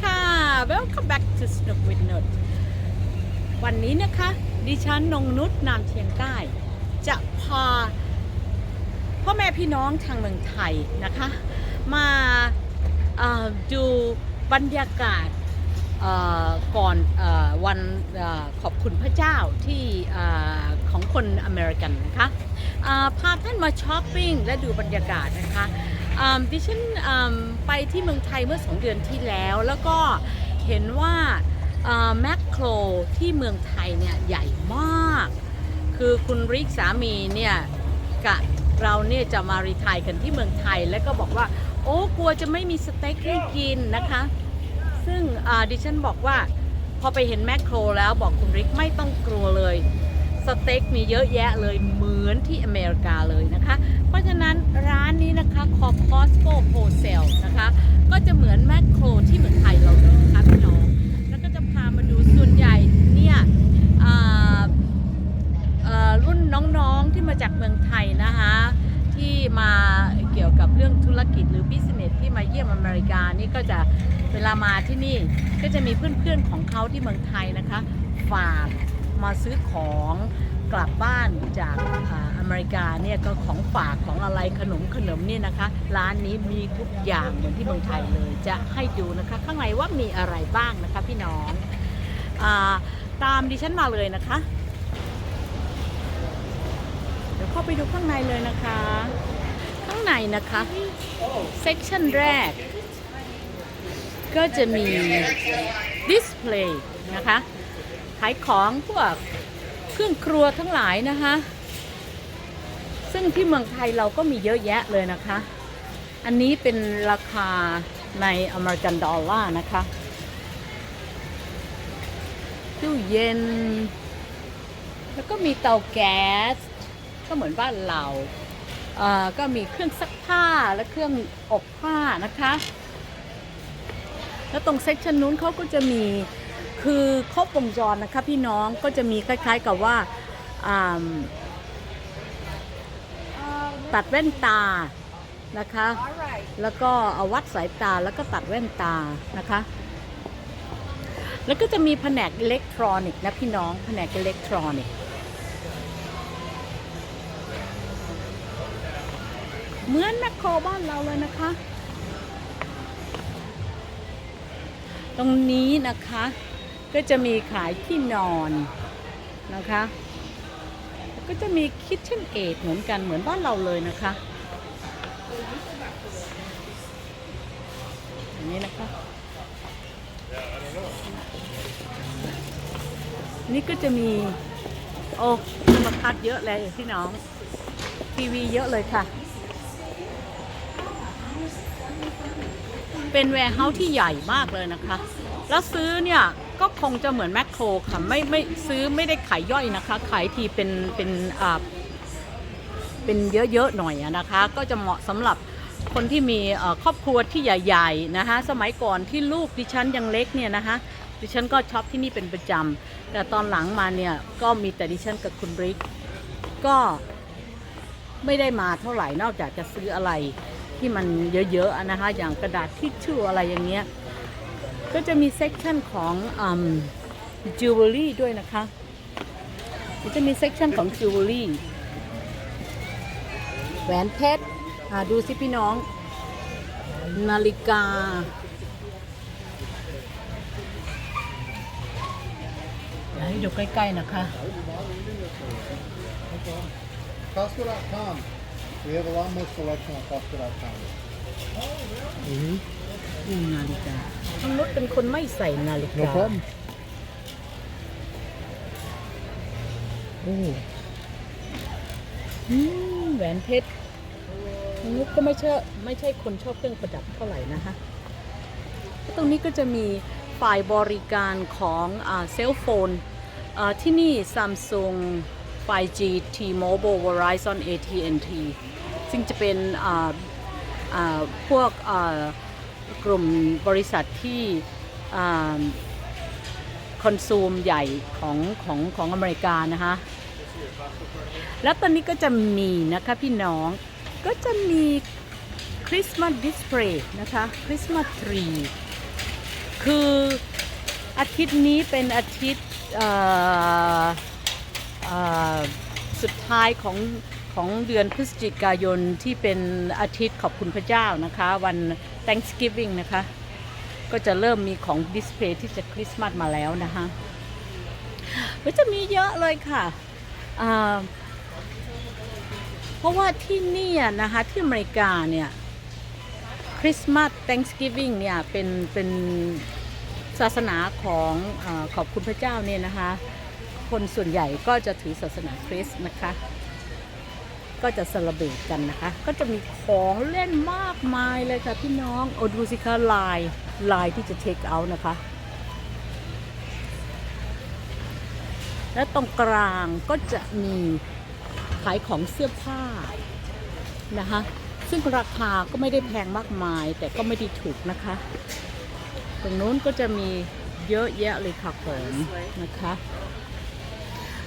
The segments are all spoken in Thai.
ค่ะ Welcome back to Snook with Nut วันนี้นะคะ ดิฉันนงนุชนามเชียงใต้ จะพาพ่อแม่พี่น้องทางเมืองไทยนะคะ มาดูบรรยากาศก่อนอวันอขอบคุณพระเจ้าที่อของคนอเมริกันนะคะาพาท่านมาช้อปปิ้งและดูบรรยากาศนะคะ อ่าดิฉันอ่าไปที่เมืองไทยเมื่อสองเดือนที่แล้ว แล้วก็เห็นว่าแมคโครที่เมืองไทยเนี่ยใหญ่มาก คือคุณริกสามีเนี่ยกะเราเนี่ยจะมารีไทยกันที่เมืองไทย แล้วก็บอกว่า โอ้กลัวจะไม่มีสเต็กให้กินนะคะ ซึ่งดิฉันบอกว่าพอไปเห็นแมคโครแล้วบอกคุณริกไม่ต้องกลัวเลย สเต็กมีเยอะแยะเลยเหมือนที่อเมริกาเลยนะคะ เพราะฉะนั้นร้านนี้นะคะคอ Costco Wholesale นะคะ ก็จะเหมือนแมคโครที่เหมืองไทยเราเลยนะคะพี่น้อง แล้วก็จะพามาดูส่วนใหญ่เนี่ยรุ่นน้องๆที่มาจากเมืองไทยนะคะที่มาเกี่ยวกับเรื่องธุรกิจหรือบิสเนสที่มาเยี่ยมอเมริกานี่ก็จะเวลามาที่นี่ก็จะมีเพื่อนๆของเขาที่เมืองไทยนะคะ ฝาก มาซื้อของกลับบ้านจากอเมริกาเนี่ยก็ของฝากของอะไรขนมขนมเนี่ยนะคะ ร้านนี้มีทุกอย่างเหมือนที่เมืองไทยเลย จะให้ดูนะคะข้างในว่ามีอะไรบ้างนะคะพี่น้องอตามดิฉันมาเลยนะคะ เดี๋ยวเข้าไปดูข้างในเลยนะคะ ข้างในนะคะเซกชันแรก ก็จะมีดิสเพลย์นะคะ ขายของพวกเครื่องครัวทั้งหลายนะคะ ซึ่งที่เมืองไทยเราก็มีเยอะแยะเลยนะคะ อันนี้เป็นราคาในอเมริกันดอลลาร์นะคะตู้เย็น แล้วก็มีเตาแก๊ส ก็เหมือนบ้านเราเอ่อก็มีเครื่องซักผ้าและเครื่องอบผ้านะคะ แล้วตรงเซกชันนู้นเขาก็จะมี คือครบวงจรนะคะพี่น้องก็จะมีคล้ายๆกับว่าตัดแว่นตานะคะ แล้วก็เอาวัดสายตาแล้วก็ตัดแว่นตานะคะ แล้วก็จะมีแผนกอิเล็กทรอนิกส์นะพี่น้องแผนกอิเล็กทรอนิกส์เหมือนแมคโครบ้านเราเลยนะคะ ตรงนี้นะคะ ก็จะมีขายที่นอนนะคะ ก็จะมีคิทเช่นเอทเหมือนกันเหมือนบ้านเราเลยนะคะ อันนี้นะคะ นี่ก็จะมี โอ้โทรทัศน์เยอะเลยพี่น้อง ทีวีเยอะเลยค่ะ เป็นแวร์เฮาส์ที่ใหญ่มากเลยนะคะ แล้วซื้อเนี่ย ก็คงจะเหมือนแมคโครค่ะไม่ไม่ซื้อไม่ได้ขายย่อยนะคะ ขายทีเป็นเป็นอ่าเป็นเยอะๆหน่อยนะคะ ก็จะเหมาะสำหรับคนที่มีครอบครัวที่ใหญ่ๆนะคะสมัยก่อนที่ลูกดิฉันยังเล็กเนี่ยนะคะดิฉันก็ช็อปที่นี่เป็นประจำแต่ตอนหลังมาเนี่ยก็มีแต่ดิฉันกับคุณริกก็ไม่ได้มาเท่าไหร่นอกจากจะซื้ออะไรที่มันเยอะๆนะคะอย่างกระดาษทิชชู่อะไรอย่างเงี้ย ก็จะมีเซกชันของจิวเวลรี่ด้วยนะคะก็จะมีเซกชันของจิวเวลรี่แหวนเพชรอ่าดูสิพี่น้อง นาฬิกาเดี๋ยวให้ดูใกล้ ๆ นะคะ Costco.com. We have a lot more selection on Costco.com. ดู นาฬิกาทั้งนุชเป็นคนไม่ใส่นาฬิ No กา problem. โอ้อืมแหวนเพชรนุชก็ไม่ใช่ไม่ใช่คนชอบเครื่องประดับเท่าไหร่นะคะตรงนี้ก็จะมีฝ่ายบริการของเซลโฟนที่นี่ Samsung 5G T-Mobile Verizon AT&T ซึ่งจะเป็นอ่าอ่าพวกอ่า กลุ่มบริษัทที่คอนซูมใหญ่ของของของอเมริกานะคะแล้วตอนนี้ก็จะมีนะคะพี่น้องก็จะมีคริสต์มาสดิสเพลย์นะคะคริสต์มาสทรีคืออาทิตย์นี้เป็นอาทิตย์สุดท้ายของ ของเดือนพฤศจิกายนที่เป็นอาทิตย์ขอบคุณพระเจ้านะคะ วัน Thanksgiving นะคะ ก็จะเริ่มมีของดิสเพลย์ที่จะคริสต์มาสมาแล้วนะคะก็จะมีเยอะเลยค่ะเพราะว่าที่นี่นะคะที่อเมริกาเนี่ยคริสต์มาส Thanksgiving เนี่ยเป็นเป็นศาสนาของอขอบคุณพระเจ้าเนี่ยนะคะ คนส่วนใหญ่ก็จะถือศาสนาคริสต์นะคะ ก็จะเซเลบรตกันนะคะ ก็จะมีของเล่นมากมายเลยค่ะพี่น้องโอ้ดูสิคะลายลายที่จะเทคเอานะคะ และตรงกลางก็จะมีขายของเสื้อผ้านะคะ ซึ่งราคาก็ไม่ได้แพงมากมาย แต่ก็ไม่ได้ถูกนะคะ ตรงนู้นก็จะมีเยอะแยะเลยค่ะของนะคะ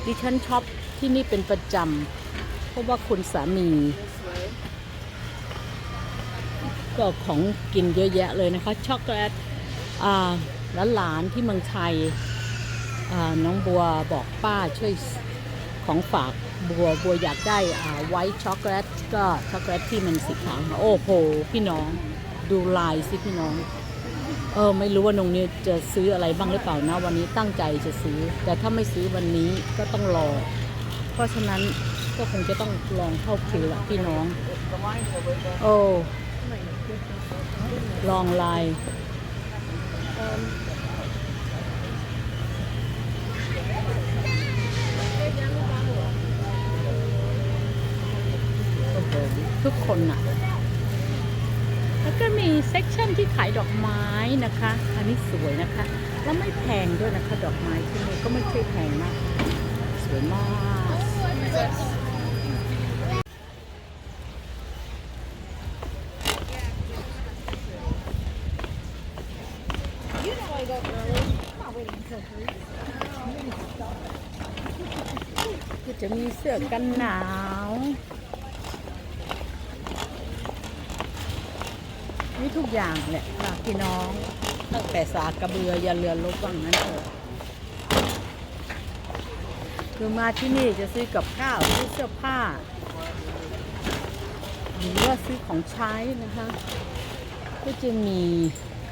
ดิฉันช็อปที่นี่เป็นประจำ เพราะว่าคุณสามีก็ของกินเยอะแยะเลยนะคะ ช็อกโกแลตอ่าหลานที่เมืองไทยน้องบัวบอกป้าช่วยของฝากบัวบัวอยากได้ไวท์ช็อกโกแลตก็ช็อกโกแลตที่มันสีขาวโอ้โห พี่น้องดูลายสิพี่น้อง เออไม่รู้ว่าน้องนิวจะซื้ออะไรบ้างหรือเปล่านะ วันนี้ตั้งใจจะซื้อ แต่ถ้าไม่ซื้อวันนี้ก็ต้องรอ เพราะฉะนั้น ก็คงจะต้องลองเข้าคิวละพี่น้อง โอ้ ลองลายโอ้โหทุกคนน่ะ แล้วก็มีเซ็กชันที่ขายดอกไม้นะคะ อันนี้สวยนะคะ แล้วไม่แพงด้วยนะคะ ดอกไม้ที่นี่ก็ไม่ใช่แพงมาก สวยมาก สื้อกันหนาว นี่ทุกอย่างแหละค่ะพี่น้องตั้งแต่สากกระเบือยันเรือลบว่างนั้นเถอะคือมาที่นี่จะซื้อกับข้าวซื้อเสื้อผ้า หรือว่าซื้อของใช้นะคะ ก็จะมี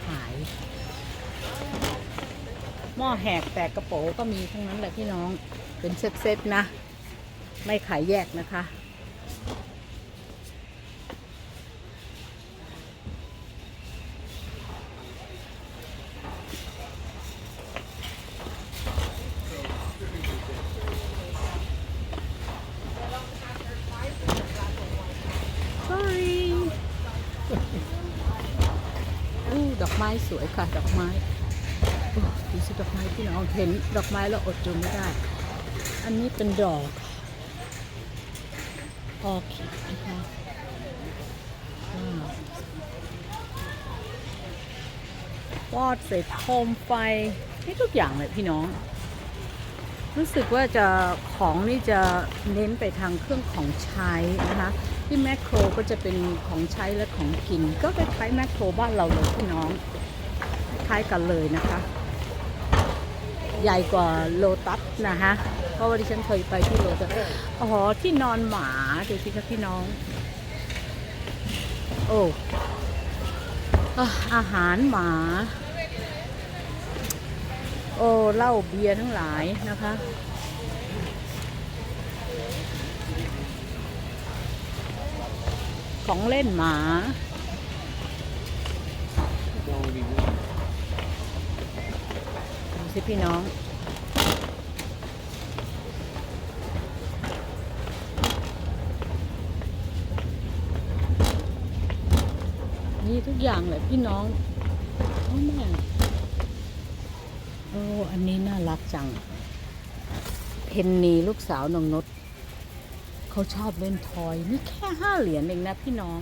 ขาย หม้อแหกแตกกระโปรงก็มีทั้งนั้นแหละพี่น้องเป็นเซตๆนะ ไม่ขายแยกนะคะ sorry อู้ดอกไม้สวยค่ะ ดอกไม้ดูสิดอกไม้พี่น้องเห็น ดอกไม้แล้วอดดูไม่ได้ อันนี้เป็นดอก ออคิดนะคะว้าววอดเสร็จโคมไฟนี่ทุกอย่างเลยพี่น้อง รู้สึกว่าจะของนี่จะเน้นไปทางเครื่องของใช้นะคะที่แมคโครก็จะเป็นของใช้และของกิน ก็คล้ายๆแมคโครบ้านเราเลยพี่น้อง คล้ายกันเลยนะคะ ใหญ่กว่าโลตัสนะคะ เพราะว่าดิฉันเคยไปที่โลตัสอ๋อที่นอนหมาดูสิคะพี่น้อง โอ้อาหารหมา โอ้เหล้าเบียร์ทั้งหลายนะคะ ของเล่นหมาดูสิพี่น้อง นี่ทุกอย่างเลยพี่น้องโอ้แม่โอ้อันนี้น่ารักจัง เพนนีลูกสาวนงนดเขาชอบเล่นทอย นี่แค่ห้าเหรียญเองนะพี่น้อง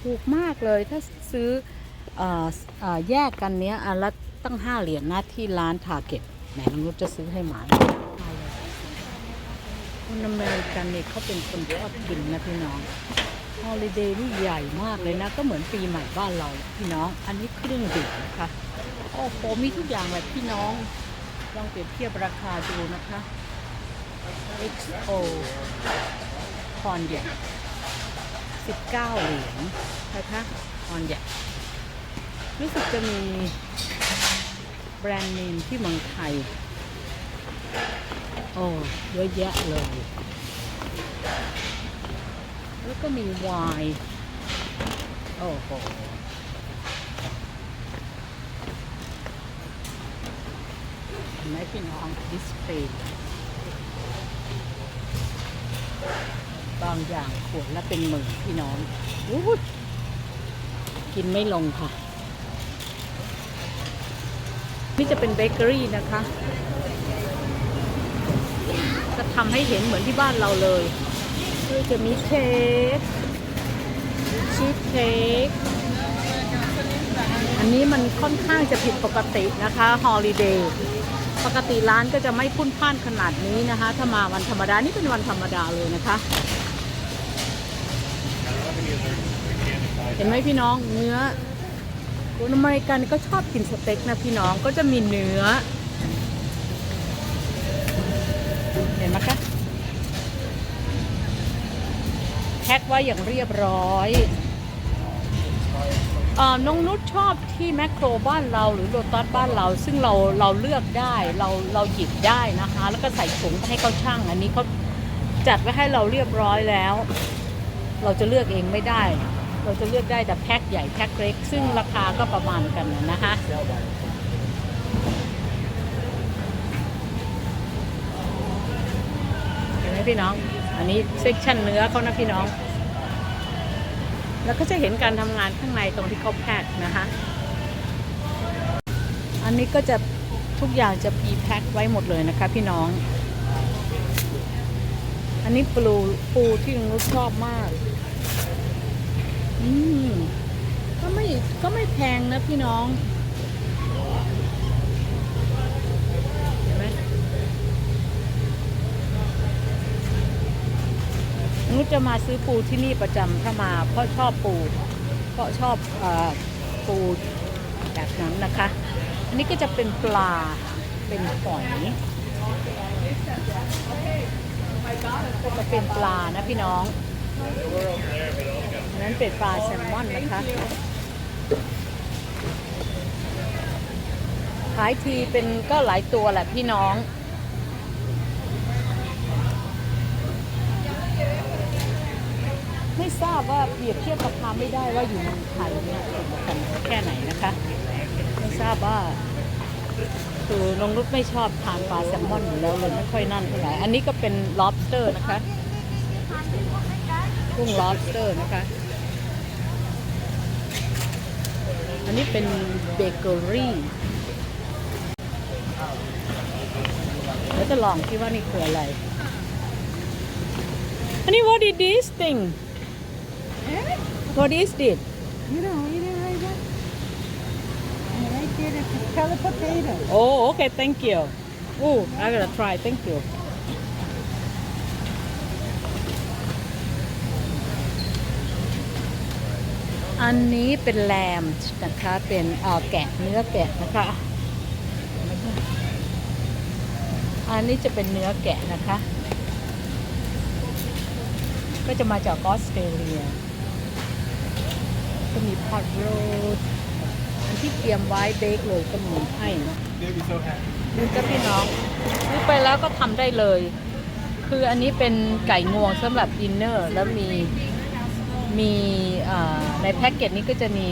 ถูกมากเลยถ้าซื้อออแยกกันเนี้ยอันละตั้งห้าเหรียญนะที่ร้านทาเก็ตแหมน้องนุชจะซื้อให้หมาคนอเมริกันนี่เขาเป็นคนชอบกินนะพี่น้อง ฮอลิเดย์นี่ใหญ่มากเลยนะ ก็เหมือนปีใหม่บ้านเราพี่น้อง อันนี้เครื่องดื่มนะคะ โอ้โห มีทุกอย่างเลยพี่น้อง ลองเปรียบเทียบราคาดูนะคะ XO คอนเยก19 เหรียญนะคะคอนเยกรู้สึกจะมีแบรนด์เนมที่เมืองไทย โอ้เยอะแยะเลย แล้วก็มีไวน์โอ้โหเห็นไหมพี่น้องดิสเพย์บางอย่างขวดละเป็นหมื่นพี่น้องอู้กินไม่ลงค่ะ นี่จะเป็นเบเกอรี่นะคะ จะทำให้เห็นเหมือนที่บ้านเราเลย คือจะมีเค้กชีสเค้กอันนี้มันค่อนข้างจะผิดปกตินะคะฮอลิเดย์ปกติร้านก็จะไม่พุ่นพ่านขนาดนี้นะคะ ถ้ามาวันธรรมดา นี่เป็นวันธรรมดาเลยนะคะ เห็นไหมพี่น้องเนื้อคนอเมริกันก็ชอบกินสเต็กนะพี่น้องก็จะมีเนื้อ เห็นไหมคะ แพ็คไว้อย่างเรียบร้อยอ่อน้องนุชชอบที่แมคโครบ้านเราหรือโลตัสบ้านเรา ซึ่งเราเราเลือกได้เราเราหยิบได้นะคะ แล้วก็ใส่ถุงให้เขาช่าง อันนี้เขาจัดไว้ให้เราเรียบร้อยแล้ว เราจะเลือกเองไม่ได้ เราจะเลือกได้แต่แพ็คใหญ่แพ็คเล็ก ซึ่งราคาก็ประมาณกันนะนะคะเห็นไหมพี่น้อง อันนี้เซกชันเนื้อเขานะพี่น้อง แล้วก็จะเห็นการทำงานข้างในตรงที่เขาแพ็คนะคะ อันนี้ก็จะทุกอย่างจะพีแพ็คไว้หมดเลยนะคะพี่น้อง อันนี้ปูปูที่นุชชอบมาก อืมก็ไม่ก็ไม่แพงนะพี่น้อง เห็นไหม นุชจะมาซื้อปูที่นี่ประจำถ้ามาเพราะชอบปูเพราะชอบอปูแบบนั้นนะคะ อันนี้ก็จะเป็นปลาเป็นฝอยก็จะเป็นปลานะพี่น้องอันนั้นเป็นปลาแซลมอนนะคะขายทีเป็นก็หลายตัวแหละพี่น้อง ไม่ทราบว่าเปรียบเทียบราคาไม่ได้ว่าอยู่เมืองไทยเนี่ยกันแค่ไหนนะคะ ไม่ทราบว่า คือน้องรุดไม่ชอบทานปลาแซลมอนอยู่แล้วเลยไม่ค่อยนั่นเท่าไหร่อันนี้ก็เป็น lobster นะคะกุ้ง lobster นะคะ อันนี้เป็นเบเกอรี่แล้วจะลองคิดว่านี่คืออะไรอันนี้ what is this thing what is it You don't eat it right there? And right there, it's color potato. oh okay thank you oh I gotta try thank you อันนี้เป็นแลมนะคะ เป็นออแกะเนื้อแกะนะคะ อันนี้จะเป็นเนื้อแกะนะคะ ก็จะมาจากออสเตรเลีย ก็มีพอตโรดอันที่เตรียมไว้เบคเลยก็มีให้นะ They'll be so happy. นี่ก็พี่น้องซื้อไปแล้วก็ทำได้เลย คืออันนี้เป็นไก่งวงสำหรับดินเนอร์ แล้วมีมีในแพ็กเกจนี้ก็จะมี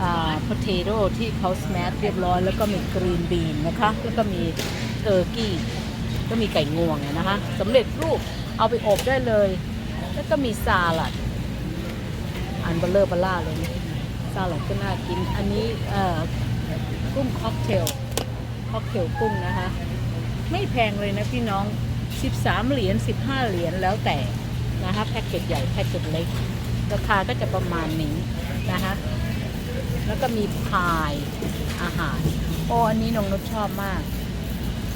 อ่า potato ที่เขาสแมชเรียบร้อย แล้วก็มีกรีนบีนนะคะ แล้วก็มีเทอร์กี้ก็มีไก่งวงเนี่ยนะคะสำเร็จรูปเอาไปอบได้เลย แล้วก็มีซาลัด อันเบลเลอร์บล่าเลยนะซาลัดก็น่ากิน อันนี้เอ่อกุ้งค็อกเทลค็อกเทลกุ้งนะคะ ไม่แพงเลยนะพี่น้อง 13 เหรียญ15 เหรียญแล้วแต่นะคะแพ็กเกจใหญ่แพ็กเกจเล็ก ราคาก็จะประมาณนี้นะคะแล้วก็มีพายอาหาร โอ้อันนี้น้องนุชชอบมาก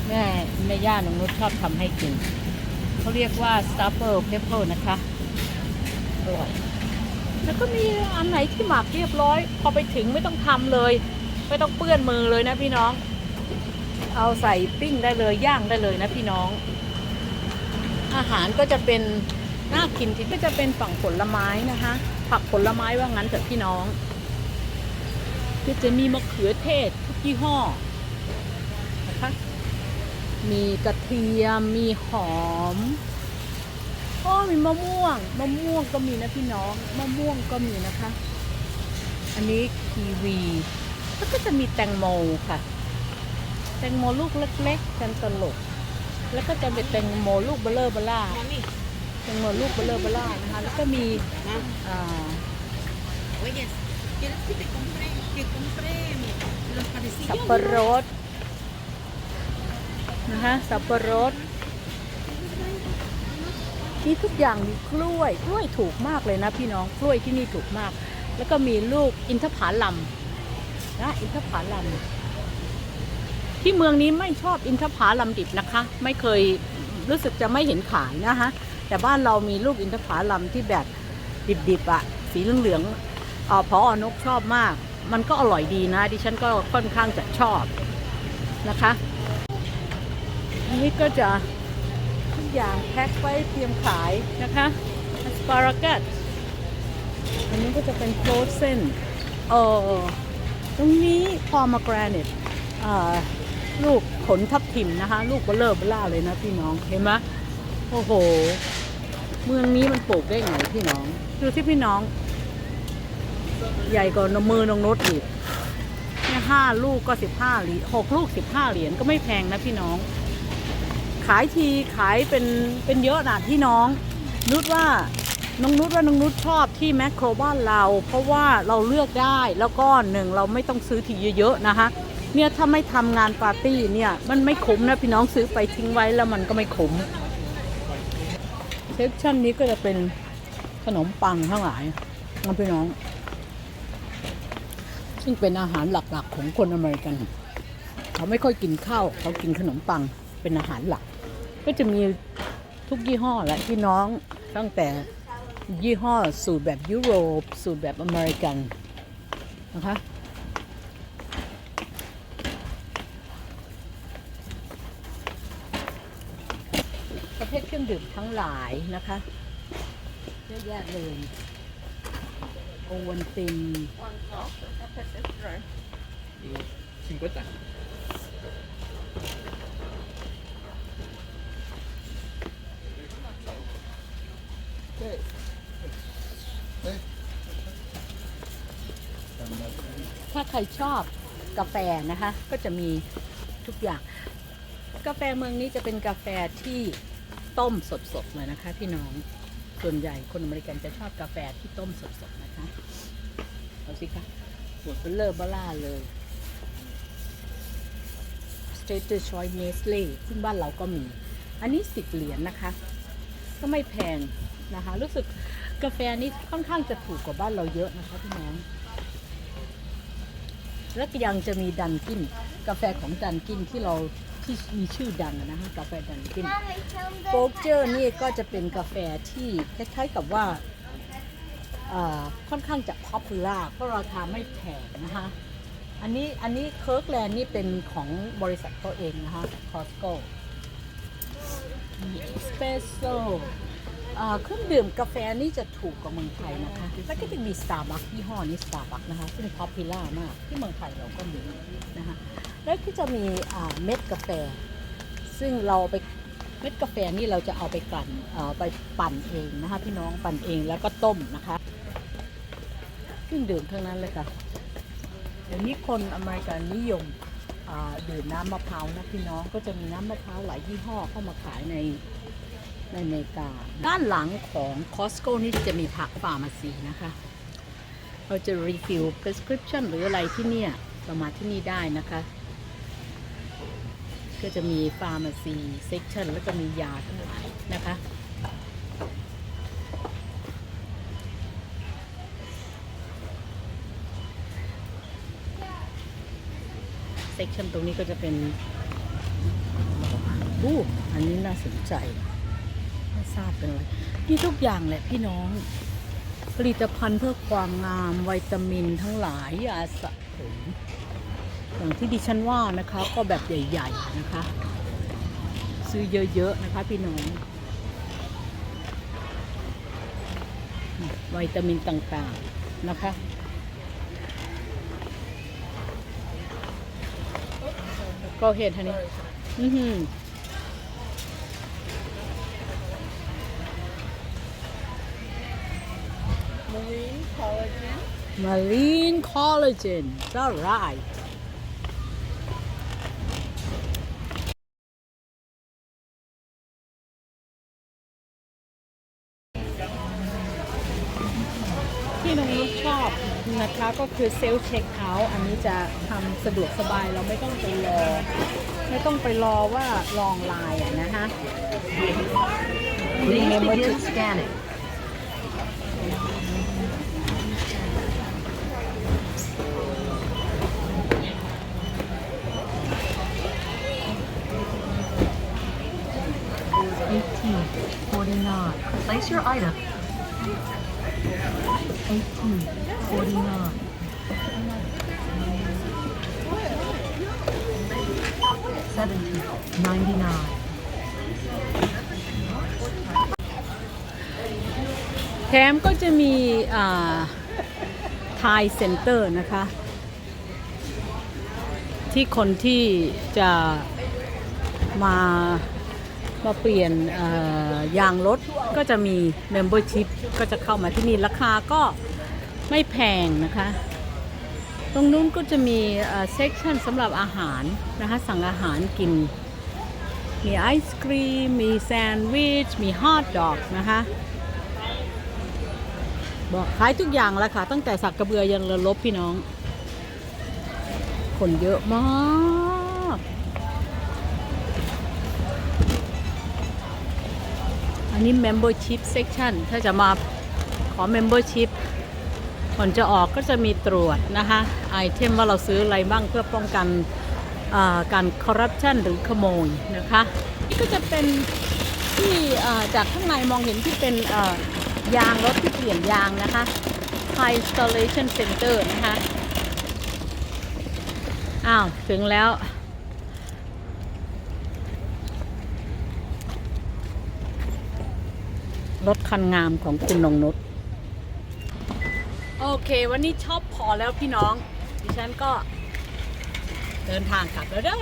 แม่แม่ย่าน้องนุชชอบทำให้กินเขาเรียกว่า s t a r b e r pepper นะคะอร่อย แล้วก็มีอันไหนที่หมักเรียบร้อย พอไปถึงไม่ต้องทำเลย ไม่ต้องเปื้อนมือเลยนะพี่น้อง เอาใส่ปิ้งได้เลยย่างได้เลยนะพี่น้อง อาหารก็จะเป็นน่ากินที่ก็จะเป็นฝั่งผลไม้นะคะ ผักผลไม้ว่างั้นเถอะพี่น้องก็จะมีมะเขือเทศทุกยี่ห้อนะคะมีกระเทียมมีหอม โอ้มีมะม่วง มะม่วงก็มีนะพี่น้อง มะม่วงก็มีนะคะ อันนี้คีวี แล้วก็จะมีแตงโมค่ะ แตงโมลูกเล็กๆกันตลก แล้วก็จะเป็นแตงโมลูกเบลเลอร์เบล่าแตงโมลูกเบลเลอร์เบล่านะคะ แล้วก็มีอ่า สับปะรดนะคะสับปะรด นี่ทุกอย่างมีกล้วยกล้วยถูกมากเลยนะพี่น้องกล้วยที่นี่ถูกมาก แล้วก็มีลูกอินทผลัมนะอินทผลัมที่เมืองนี้ไม่ชอบอินทผลัมดิบนะคะ ไม่เคยรู้สึกจะไม่เห็นขายนะคะแต่บ้านเรามีลูกอินทผลัมที่แบบดิบๆอะสีเหลืองๆเออพออนกชอบมาก มันก็อร่อยดีนะดิฉันก็ค่อนข้างจะชอบนะคะ อันนี้ก็จะ อย่างแพ็คไว้เตรียมขายนะคะอสปารากัสอันนี้ก็จะเป็นโคลเซนเออตรงนี้พอมาแกรเนตลูกขนทับทิมนะคะ ลูกเบลเลอร์เบล่าเลยนะพี่น้องเห็นไหมโอ้โห เมืองนี้มันปลูกได้ไงพี่น้อง ดูที่พี่น้อง ใหญ่กว่านมือนองนุชอีกเนี่ยห้าลูกก็สิบห้าเหรียญหกลูกสิบห้าเหรียญก็ไม่แพงนะพี่น้อง ขายทีขายเป็นเป็นเยอะนะพี่น้อง นุชว่าน้องนุชว่าน้องนุชชอบที่แมคโครบ้านเรา เพราะว่าเราเลือกได้แล้วก็หนึ่งเราไม่ต้องซื้อทีเยอะๆนะคะเนี่ยถ้าไม่ทำงานปาร์ตี้เนี่ยมันไม่คุ้มนะพี่น้องซื้อไปทิ้งไว้แล้วมันก็ไม่คุ้มเซกชั่นนี้ก็จะเป็นขนมปังทั้งหลายนะพี่น้อง ซึ่งเป็นอาหารหลักๆของคนอเมริกัน เขาไม่ค่อยกินข้าว เขากินขนมปังเป็นอาหารหลัก ก็จะมีทุกยี่ห้อแหละพี่น้องตั้งแต่ยี่ห้อสูตรแบบยุโรป สูตรแบบอเมริกันนะคะประเภทเครื่องดื่มทั้งหลายนะคะเยอะแยะเลยโอวันติน 50. Okay. ใครชอบกาแฟนะคะ ก็จะมีทุกอย่าง กาแฟเมืองนี้จะเป็นกาแฟที่ต้มสดๆเลยนะคะ พี่น้องส่วนใหญ่คนอเมริกันจะชอบกาแฟที่ต้มสดๆนะคะเอาสิคะหมดเป็นเลอร์บล่าเลย s t a t e r Choice Nestle ซึ่งบ้านเราก็มี อันนี้สิบเหรียญนะคะ ก็ไม่แพงนะคะ รู้สึกกาแฟนี้ค่อนข้างจะถูกกว่าบ้านเราเยอะนะคะพี่น้อง แล้วก็ยังจะมีดันกินกาแฟของดันกินที่เราที่มีชื่อดังนะคะกาแฟดันกินโฟกเจอร์นี่ก็จะเป็นกาแฟที่คล้ายๆกับว่าค่อนข้างจะ popular เพราะราคาไม่แพงนะคะอันนี้อันนี้เคิร์กแลนด์นี่เป็นของบริษัทเขาเองนะคะ Costco มีเอสเปรสโซ เครื่องดื่มกาแฟนี่จะถูกกว่าเมืองไทยนะคะ แล้วก็จะมี Starbucks ยี่ห้อนี้ Starbucks นะคะ ซึ่ง popular มากที่เมืองไทยเราก็มีนะคะแล้วก็จะมีอ่าเม็ดกาแฟ ซึ่งเราไปเม็ดกาแฟนี่เราจะเอาไปกลั่นเอ่อไปปั่นเองนะคะพี่น้องปั่นเองแล้วก็ต้มนะคะเครื่องดื่มทั้งนั้นเลยค่ะเดี๋ยวนี้คนอเมริกันนิยมอ่าดื่มน้ำมะพร้าวนะพี่น้องก็จะมีน้ำมะพร้าวหลายยี่ห้อเข้ามาขายใน ในอเมริกา ด้านหลังของ Costco นี่จะมีผักฟาร์มาซีนะคะ เราจะรีฟิล prescription หรืออะไรที่เนี่ยเรามาที่นี่ได้นะคะ ก็จะมี pharmacy section แล้วก็มียาทั้งหลายนะคะเซ c ชันตรงนี้ก็จะเป็นอู้อันนี้น่าสนใจ ทราบเป็นอะไรนี่ทุกอย่างแหละพี่น้อง ผลิตภัณฑ์เพื่อความงามวิตามินทั้งหลายยาสระผมอย่างที่ดิฉันว่านะคะ ก็แบบใหญ่ๆนะคะ ซื้อเยอะๆนะคะ พี่น้องวิตามินต่างๆนะคะ ก็เห็นทันนี้ อือหือ Marine collagen. It's all right. ที่น้องนุชชอบนะคะก็คือเซลล์เช็คเอาท์อันนี้จะทำสะดวกสบายเราไม่ต้องไปรอ ไม่ต้องไปรอว่าลองไลน์อะนะคะ Remember to- scan it forty-nine. Place your item. Eighteen forty-nine. Seventeen ninety-nine. แถมก็จะมีทยเซ็นเตอร์นะคะ ที่คนที่จะมา มาเปลี่ยนยางรถก็จะมี Membership ก็จะเข้ามาที่นี่ราคาก็ไม่แพงนะคะ ตรงนู้นก็จะมีเซ c ชันสำหรับอาหารนะคะ สั่งอาหารกิน มีไอศครีม มีแซนด์วิช มีฮอทดอกนะคะ บอกขายทุกอย่างแล้วค่ะ ตั้งแต่สักกระเบือยันเรือลบพี่น้อง คนเยอะมาก นนี้ membership section ถ้าจะมาขอ membership ก่อนจะออกก็จะมีตรวจนะคะไอเทมว่าเราซื้ออะไรบ้างเพื่อป้องกันการคอร์รัปชันหรือขโมยนะคะ นี่ก็จะเป็นที่จากข้างในมองเห็นที่เป็นยางรถที่เปลี่ยนยางนะคะ High Installation Center นะคะ อ้าว ถึงแล้ว รถคันงามของคุณนงนุชโอเค วันนี้ชอบพอแล้วพี่น้อง ดิฉันก็เดินทางกลับแล้วเด้อ